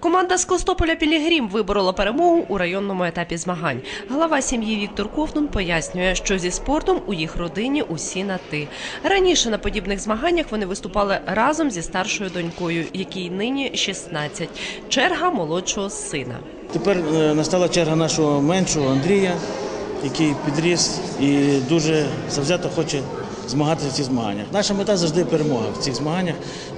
Команда з Костополя Пілігрім виборола перемогу у районному етапі змагань. Глава сім'ї Віктор Ковтун пояснює, що зі спортом у їх родині усі на ти. Раніше на подібних змаганнях вони виступали разом зі старшою донькою, якій нині 16. Черга молодшого сина. Тепер е, настала черга нашого меншого Андрія, який підріс і дуже завзято хоче змагатися в цих змаганнях. Наша мета завжди перемога в цих змаганнях.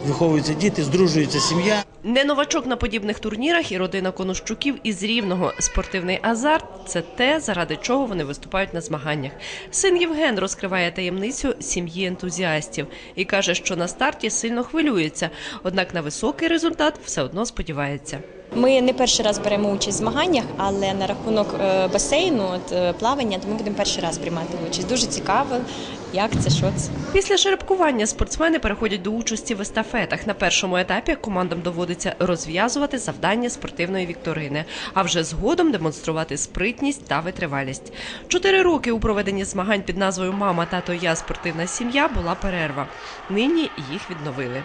Виховуються діти, здружується сім'я. Не новачок на подібних турнірах і родина Конощуків із Рівного. Спортивний азарт це те, заради чого вони виступають на змаганнях. Син Євген розкриває таємницю сім'ї ентузіастів і каже, що на старті сильно хвилюється, однак на високий результат все одно сподівається. Ми не перший раз беремо участь в змаганнях, але на рахунок е, басейну, е, плавання, то ми будемо перший раз приймати участь. Дуже цікаво, як це, що це. Після жеребкування спортсмени переходять до участі в естафетах. На першому етапі командам доводиться розв'язувати завдання спортивної вікторини, а вже згодом демонструвати спритність та витривалість. Чотири роки у проведенні змагань під назвою Мама, тато, я спортивна сім'я була перерва. Нині їх відновили.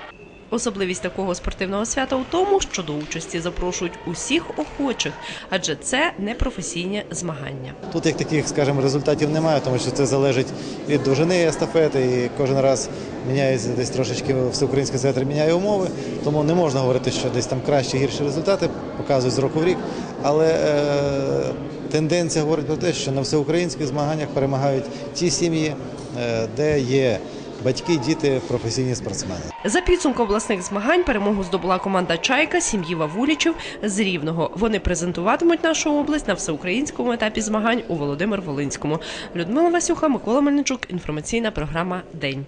Особливість такого спортивного свята у тому, що до участі запрошують усіх охочих, адже це не професійні змагання. Тут як таких, скажімо, результатів немає, тому що це залежить від довжини естафети, і кожен раз міняється десь трошечки всеукраїнський центр міняє умови, тому не можна говорити, що десь там кращі гірші результати показують з року в рік. Але е, тенденція говорить про те, що на всеукраїнських змаганнях перемагають ті сім'ї, е, де є батьки, діти, професійні спортсмени. За підсумком обласних змагань перемогу здобула команда Чайка сім'ї Вавулічів з Рівного. Вони презентуватимуть нашу область на всеукраїнському етапі змагань у Володимир Волинському. Людмила Васюха, Микола Мельничук. Інформаційна програма День.